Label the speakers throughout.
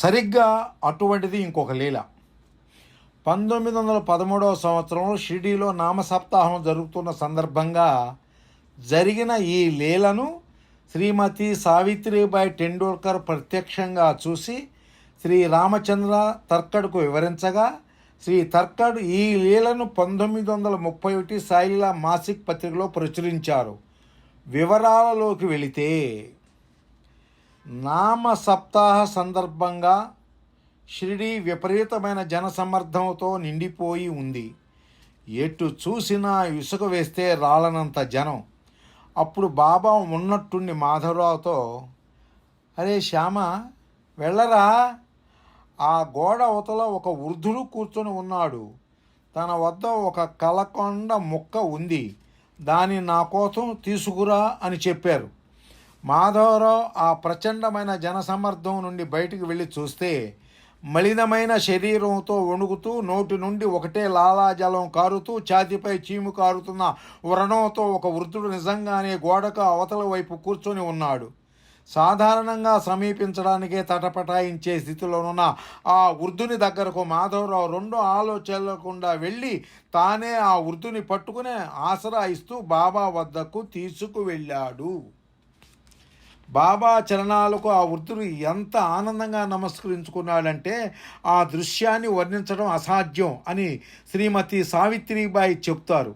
Speaker 1: సరిగ్గా అటువంటిది ఇంకొక లీల. పంతొమ్మిది వందల పదమూడవ సంవత్సరంలో షిరిడీలో నామసప్తాహం జరుగుతున్న సందర్భంగా జరిగిన ఈ లీలను శ్రీమతి సావిత్రిబాయి టెండూల్కర్ ప్రత్యక్షంగా చూసి శ్రీ రామచంద్ర తర్కడ్కు వివరించగా శ్రీ తర్కడ్ ఈ లీలను పంతొమ్మిది వందల ముప్పై ఒకటి సాయిలా మాసిక్ పత్రికలో ప్రచురించారు. వివరాలలోకి వెళితే నామ సప్తాహ సందర్భంగా షిరిడి విపరీతమైన జనసమర్థంతో నిండిపోయి ఉంది. ఎటు చూసినా ఇసుక వేస్తే రాలనంత జనం. అప్పుడు బాబా ఉన్నట్టుండి మాధవరావుతో అరే శ్యామ వెళ్ళరా? ఆ గోడ అవతల ఒక వృద్ధుడు కూర్చొని ఉన్నాడు. తన వద్ద ఒక కలకొండ ముక్క ఉంది. దాన్ని నా కోసం తీసుకురా అని చెప్పారు. మాధవరావు ఆ ప్రచండమైన జనసమర్థం నుండి బయటికి వెళ్ళి చూస్తే మలినమైన శరీరంతో వణుకుతూ నోటి నుండి ఒకటే లాలాజలం కారుతూ ఛాతిపై చీము కారుతున్న వ్రణంతో ఒక వృద్ధుడు నిజంగానే గోడకు అవతల వైపు కూర్చొని ఉన్నాడు. సాధారణంగా సమీపించడానికే తటపటాయించే స్థితిలోనున్న ఆ వృద్ధుని దగ్గరకు మాధవరావు రెండు ఆలోచనలకుండా వెళ్ళి తానే ఆ వృద్ధుని పట్టుకుని ఆసరా ఇస్తూ బాబా వద్దకు తీసుకువెళ్ళాడు. బాబా చరణాలకు ఆ వృద్ధుడు ఎంత ఆనందంగా నమస్కరించుకున్నాడంటే ఆ దృశ్యాన్ని వర్ణించడం అసాధ్యం అని శ్రీమతి సావిత్రిబాయి చెప్తారు.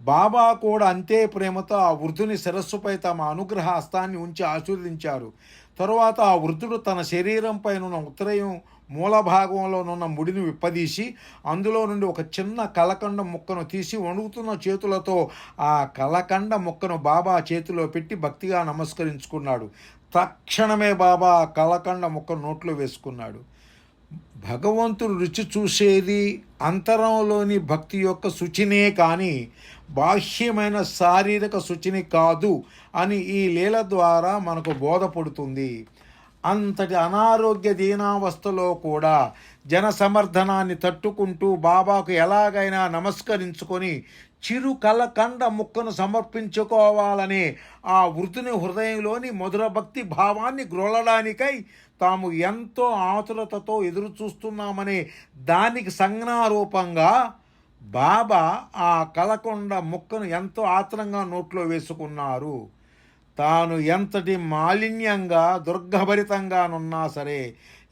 Speaker 1: బాబా కూడా అంతే ప్రేమతో ఆ వృద్ధుని శిరస్సుపై తమ అనుగ్రహ హస్తాన్ని ఉంచి ఆశీర్వదించారు. తరువాత ఆ వృద్ధుడు తన శరీరంపై ఉన్న ఉత్తరయం మూలభాగంలోనున్న ముడిని విప్పదీసి అందులో నుండి ఒక చిన్న కలకండ ముక్కను తీసి వణుకుతున్న చేతులతో ఆ కలకండ ముక్కను బాబా చేతిలో పెట్టి భక్తిగా నమస్కరించుకున్నాడు. తక్షణమే బాబా కలకండ ముక్క నోట్లో వేసుకున్నాడు. భగవంతుడు రుచి చూసేది అంతరంలోని భక్తి యొక్క శుచినే కానీ బాహ్యమైన శారీరక శుచిని కాదు అని ఈ లీల ద్వారా మనకు బోధపడుతుంది. అంతటి అనారోగ్య దీనావస్థలో కూడా జన సమర్థనాన్ని తట్టుకుంటూ బాబాకు ఎలాగైనా నమస్కరించుకొని చిరు కలకండ ముక్కను సమర్పించుకోవాలనే ఆ వృద్ధుని హృదయంలోని మధుర భక్తి భావాన్ని గ్రోలడానికై తాము ఎంతో ఆతురతతో ఎదురు చూస్తున్నామనే దానికి సంజ్ఞారూపంగా బాబా ఆ కలకొండ ముక్కను ఎంతో ఆత్రంగా నోట్లో వేసుకున్నారు. తాను ఎంతటి మాలిన్యంగా దుర్గభరితంగానున్నా సరే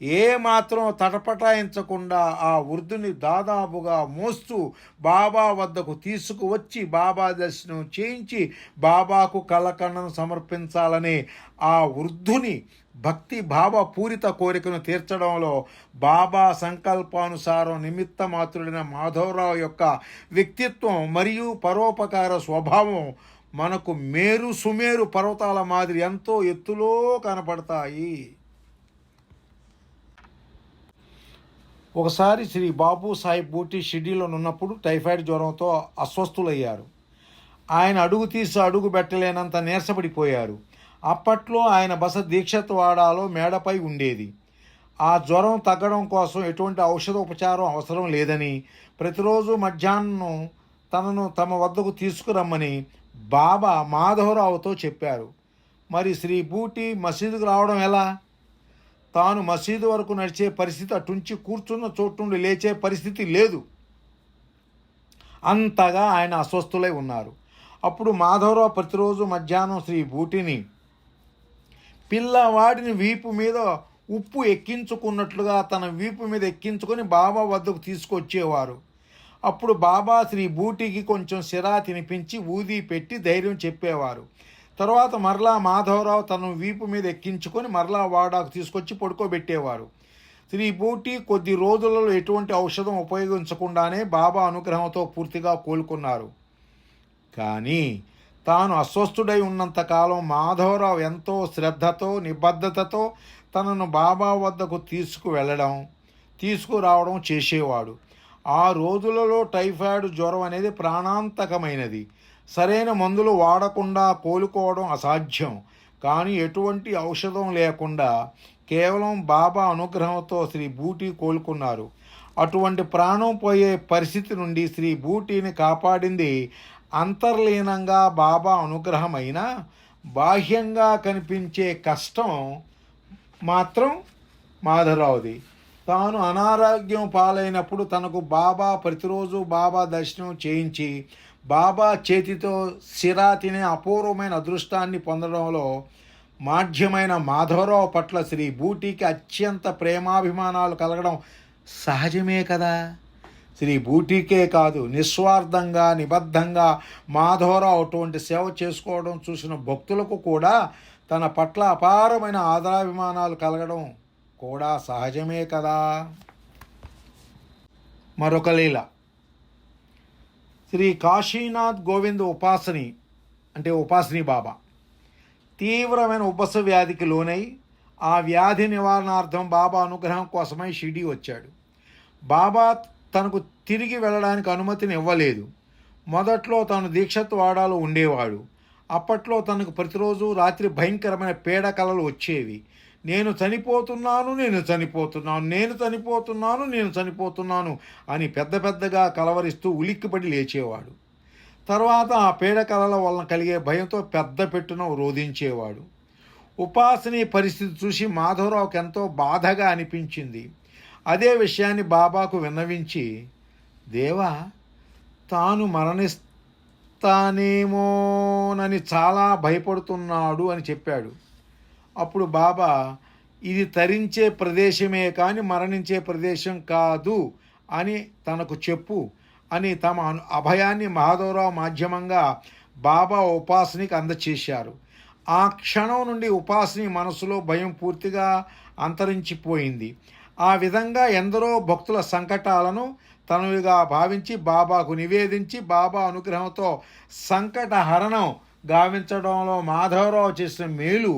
Speaker 1: ఏ మాత్రం తటపటాయించకుండా ఆ వృద్ధుని దాదాపుగా మోస్తూ బాబా వద్దకు తీసుకువచ్చి బాబా దర్శనం చేయించి బాబాకు కలకండను సమర్పించాలనే ఆ వృద్ధుని భక్తి భావ పూరిత కోరికను తీర్చడంలో బాబా సంకల్పానుసారం నిమిత్త మాత్రుడైన మాధవరావు యొక్క వ్యక్తిత్వం మరియు పరోపకార స్వభావం మనకు మేరు సుమేరు పర్వతాల మాదిరి ఎంతో ఎత్తులో కనపడతాయి. ఒకసారి శ్రీ బాబు సాహెబ్ బూటి షిడ్డీలో ఉన్నప్పుడు టైఫాయిడ్ జ్వరంతో అస్వస్థులయ్యారు. ఆయన అడుగు తీసి అడుగు పెట్టలేనంత నీరసపడిపోయారు. అప్పట్లో ఆయన బస దీక్షత్వాడాలో మేడపై ఉండేది. ఆ జ్వరం తగ్గడం కోసం ఎటువంటి ఔషధోపచారం అవసరం లేదని ప్రతిరోజు మధ్యాహ్నం తనను తమ వద్దకు తీసుకురమ్మని బాబా మాధవరావుతో చెప్పారు. మరి శ్రీ బూటి మసీదుకు రావడం ఎలా? తాను మసీదు వరకు నడిచే పరిస్థితి అటుంచి కూర్చున్న చోటు నుండి లేచే పరిస్థితి లేదు. అంతగా ఆయన అస్వస్థులై ఉన్నారు. అప్పుడు మాధవరావు ప్రతిరోజు మధ్యాహ్నం శ్రీ బూటిని పిల్లవాడిని వీపు మీద ఉప్పు ఎక్కించుకున్నట్లుగా తన వీపు మీద ఎక్కించుకొని బాబా వద్దకు తీసుకొచ్చేవారు. అప్పుడు బాబా శ్రీ బూటికి కొంచెం సిరా తినిపించి ఊది పెట్టి ధైర్యం చెప్పేవారు. తర్వాత మరలా మాధవరావు తన వీపు మీద ఎక్కించుకొని మరలా వాడాకు తీసుకొచ్చి పడుకోబెట్టేవారు. శ్రీ బూటి కొద్ది రోజులలో ఎటువంటి ఔషధం ఉపయోగించకుండానే బాబా అనుగ్రహంతో పూర్తిగా కోలుకున్నారు. కానీ తాను అస్వస్థుడై ఉన్నంతకాలం మాధవరావు ఎంతో శ్రద్ధతో నిబద్ధతతో తనను బాబా వద్దకు తీసుకువెళ్ళడం తీసుకురావడం చేసేవాడు. ఆ రోజులలో టైఫాయిడ్ జ్వరం అనేది ప్రాణాంతకమైనది. సరైన మందులు వాడకుండా కోలుకోవడం అసాధ్యం. కానీ ఎటువంటి ఔషధం లేకుండా కేవలం బాబా అనుగ్రహంతో శ్రీ బూటీ కోలుకున్నారు. అటువంటి ప్రాణం పోయే పరిస్థితి నుండి శ్రీ బూటీని కాపాడింది అంతర్లీనంగా బాబా అనుగ్రహమైన బాహ్యంగా కనిపించే కష్టం మాత్రం మాధవరావుది. తాను అనారోగ్యం పాలైనప్పుడు తనకు బాబా ప్రతిరోజు బాబా దర్శనం చేయించి బాబా చేతితో సిరా తినే అపూర్వమైన అదృష్టాన్ని పొందడంలో మాధ్యమైన మాధవరావు పట్ల శ్రీ బూటీకి అత్యంత ప్రేమాభిమానాలు కలగడం సహజమే కదా? శ్రీ బూటీకే కాదు నిస్వార్థంగా నిబద్ధంగా మాధవరావు అటువంటి సేవ చేసుకోవడం చూసిన భక్తులకు కూడా తన పట్ల అపారమైన ఆదరాభిమానాలు కలగడం కూడా సహజమే కదా? మరొక లీల. శ్రీ కాశీనాథ్ గోవింద్ ఉపాసని అంటే ఉపాసని బాబా తీవ్రమైన ఉపస వ్యాధికి లోనై ఆ వ్యాధి నివారణార్థం బాబా అనుగ్రహం కోసమై షిరిడి వచ్చాడు. బాబా తనకు తిరిగి వెళ్ళడానికి అనుమతిని ఇవ్వలేదు. మొదట్లో తాను దీక్షత్ వాడాలో ఉండేవాడు. అప్పట్లో తనకు ప్రతిరోజు రాత్రి భయంకరమైన పీడ కలలు వచ్చేవి. నేను చనిపోతున్నాను నేను చనిపోతున్నాను నేను చనిపోతున్నాను నేను చనిపోతున్నాను అని పెద్ద పెద్దగా కలవరిస్తూ ఉలిక్కిపడి లేచేవాడు. తర్వాత ఆ పీడ కలల వలన కలిగే భయంతో పెద్ద పెట్టున రోధించేవాడు. ఉపాసని పరిస్థితి చూసి మాధవరావుకి ఎంతో బాధగా అనిపించింది. అదే విషయాన్ని బాబాకు విన్నవించి దేవా తాను మరణిస్తానేమోనని చాలా భయపడుతున్నాడు అని చెప్పాడు. అప్పుడు బాబా ఇది తరించే ప్రదేశమే కానీ మరణించే ప్రదేశం కాదు అని తనకు చెప్పు అని తమ అభయాన్ని మాధవరావు మాధ్యమంగా బాబా ఉపాసనికి అందచేశారు. ఆ క్షణం నుండి ఉపాసని మనసులో భయం పూర్తిగా అంతరించిపోయింది. ఆ విధంగా ఎందరో భక్తుల సంకటాలను తనవిగా భావించి బాబాకు నివేదించి బాబా అనుగ్రహంతో సంకట హరణం గావించడంలో మాధవరావు చేసిన మేలు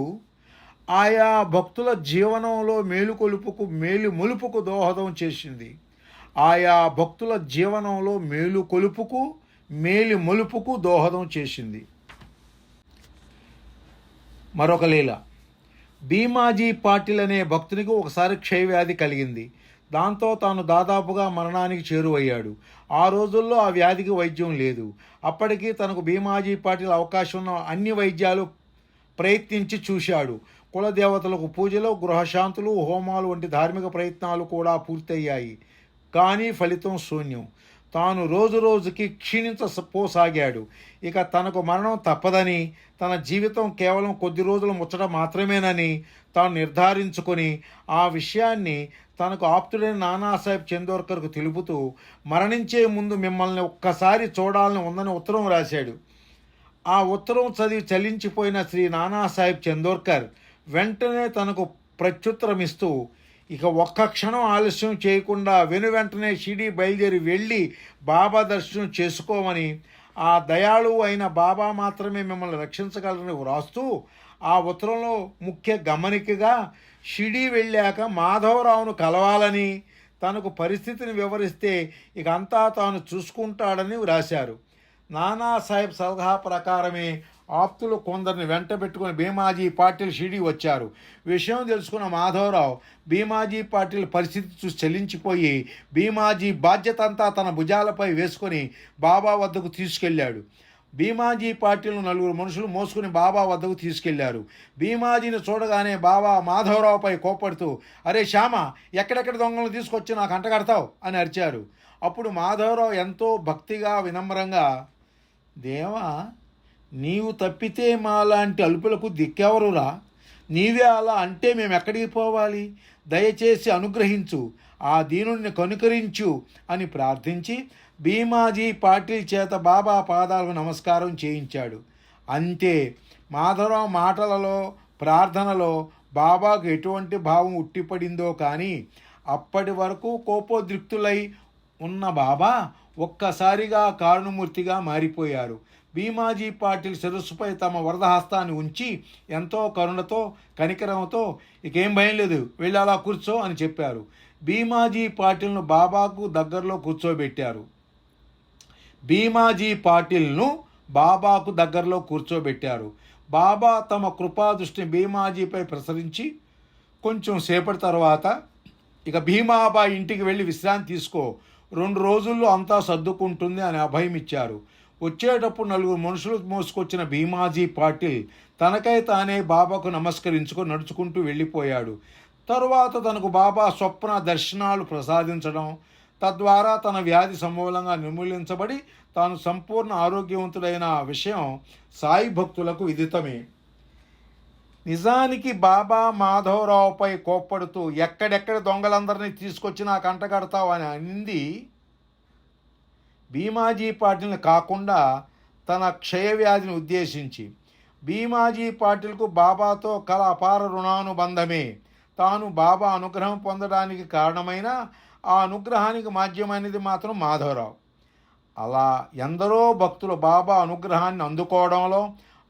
Speaker 1: ఆయా భక్తుల జీవనంలో మేలుకొలుపుకు మేలు ములుపుకు దోహదం చేసింది. ఆయా భక్తుల జీవనంలో మేలు కొలుపుకు మేలు మొలుపుకు దోహదం చేసింది. మరొక లీల. భీమాజీ పాటిల్ అనే భక్తునికి ఒకసారి క్షయవ్యాధి కలిగింది. దాంతో తాను దాదాపుగా మరణానికి చేరువయ్యాడు. ఆ రోజుల్లో ఆ వ్యాధికి వైద్యం లేదు. అప్పటికి తనకు భీమాజీ పాటిల్ అవకాశం ఉన్న అన్ని వైద్యాలు ప్రయత్నించి చూశాడు. కులదేవతలకు పూజలు గృహశాంతులు హోమాలు వంటి ధార్మిక ప్రయత్నాలు కూడా పూర్తయ్యాయి. కానీ ఫలితం శూన్యం. తాను రోజు రోజుకి క్షీణించపోసాగాడు ఇక తనకు మరణం తప్పదని తన జీవితం కేవలం కొద్ది రోజులు ముచ్చట మాత్రమేనని తాను నిర్ధారించుకొని ఆ విషయాన్ని తనకు ఆప్తుడైన నానాసాహెబ్ చందోర్కర్కు తెలుపుతూ మరణించే ముందు మిమ్మల్ని ఒక్కసారి చూడాలని ఉందని ఉత్తరం రాశాడు. ఆ ఉత్తరం చదివి చలించిపోయిన శ్రీ నానాసాహెబ్ చందోర్కర్ వెంటనే తనకు ప్రత్యుత్తరమిస్తూ ఇక ఒక్క క్షణం ఆలస్యం చేయకుండా వెను వెంటనే షిడి బయలుదేరి వెళ్ళి బాబా దర్శనం చేసుకోమని ఆ దయాళు అయిన బాబా మాత్రమే మిమ్మల్ని రక్షించగలరని వ్రాస్తూ ఆ ఉత్తరంలో ముఖ్య గమనికగా షిడి వెళ్ళాక మాధవరావును కలవాలని తనకు పరిస్థితిని వివరిస్తే ఇక అంతా తాను చూసుకుంటాడని వ్రాశారు. నానాసాహెబ్ సలహా ప్రకారమే ఆప్తులు కొందరిని వెంట పెట్టుకుని భీమాజీ పాటిల్ షిడి వచ్చారు. విషయం తెలుసుకున్న మాధవరావు భీమాజీ పాటిల్ పరిస్థితి చూసి చెల్లించిపోయి భీమాజీ బాధ్యత అంతా తన భుజాలపై వేసుకొని బాబా వద్దకు తీసుకెళ్ళాడు. భీమాజీ పాటిల్ను నలుగురు మనుషులు మోసుకుని బాబా వద్దకు తీసుకెళ్ళారు భీమాజీని చూడగానే బాబా మాధవరావుపై కోపడుతూ అరే శ్యామ ఎక్కడెక్కడ దొంగలను తీసుకొచ్చి నాకు అంటగడతావు? అని అరిచారు. అప్పుడు మాధవరావు ఎంతో భక్తిగా వినమ్రంగా దేవా నీవు తప్పితే మాలాంటి అలుపులకు దిక్కెవరురా? నీవే అలా అంటే మేము ఎక్కడికి పోవాలి? దయచేసి అనుగ్రహించు ఆ దీనుడిని కనుకరించు అని ప్రార్థించి భీమాజీ పాటిల్ చేత బాబా పాదాలకు నమస్కారం చేయించాడు. అంతే మాధవరావు మాటలలో ప్రార్థనలో బాబాకు ఎటువంటి భావం ఉట్టిపడిందో కానీ అప్పటి వరకు కోపోద్రిక్తులై ఉన్న బాబా ఒక్కసారిగా కారుణమూర్తిగా మారిపోయారు. భీమాజీ పాటిల్ శిరస్సుపై తమ వరదహస్తాన్ని ఉంచి ఎంతో కరుణతో కనికరంతో ఇకేం భయం లేదు వెళ్ళి అలా కూర్చో అని చెప్పారు. భీమాజీ పాటిల్ను బాబాకు దగ్గరలో కూర్చోబెట్టారు. భీమాజీ పాటిల్ను బాబాకు దగ్గరలో కూర్చోబెట్టారు. బాబా తమ కృపా దృష్టిని భీమాజీపై ప్రసరించి కొంచెం సేపటి తర్వాత ఇక భీమాబా ఇంటికి వెళ్ళి విశ్రాంతి తీసుకో రెండు రోజుల్లో అంతా సర్దుకుంటుంది అని అభయం ఇచ్చారు వచ్చేటప్పుడు నలుగురు మనుషులు మోసుకొచ్చిన భీమాజీ పాటిల్ తనకై తానే బాబాకు నమస్కరించుకొని నడుచుకుంటూ వెళ్ళిపోయాడు. తరువాత తనకు బాబా స్వప్న దర్శనాలు ప్రసాదించడం తద్వారా తన వ్యాధి సమూలంగా నిర్మూలించబడి తాను సంపూర్ణ ఆరోగ్యవంతుడైన విషయం సాయి భక్తులకు విదితమే. నిజానికి బాబా మాధవరావుపై కోప్పడుతూ ఎక్కడెక్కడ దొంగలందరినీ తీసుకొచ్చి నాకు అంటగడతావు అని అంది భీమాజీ పాటిల్ని కాకుండా తన క్షయవ్యాధిని ఉద్దేశించి భీమాజీ పాటిల్కు బాబాతో కల అపార రుణానుబంధమే. తాను బాబా అనుగ్రహం పొందడానికి కారణమైన ఆ అనుగ్రహానికి మాధ్యమైనది మాత్రం మాధవరావు. అలా ఎందరో భక్తులు బాబా అనుగ్రహాన్ని అందుకోవడంలో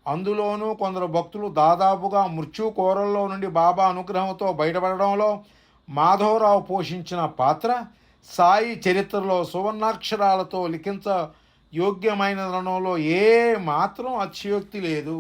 Speaker 1: అందులోనూ కొందరు భక్తులు దాదాపుగా మృత్యు కోరల్లో నుండి బాబా అనుగ్రహంతో బయటపడడంలో మాధవరావు పోషించిన పాత్ర సాయి చరిత్రలో సువర్ణాక్షరాలతో లిఖించ యోగ్యమైన రణంలో ఏ మాత్రం అతిశయోక్తి లేదు.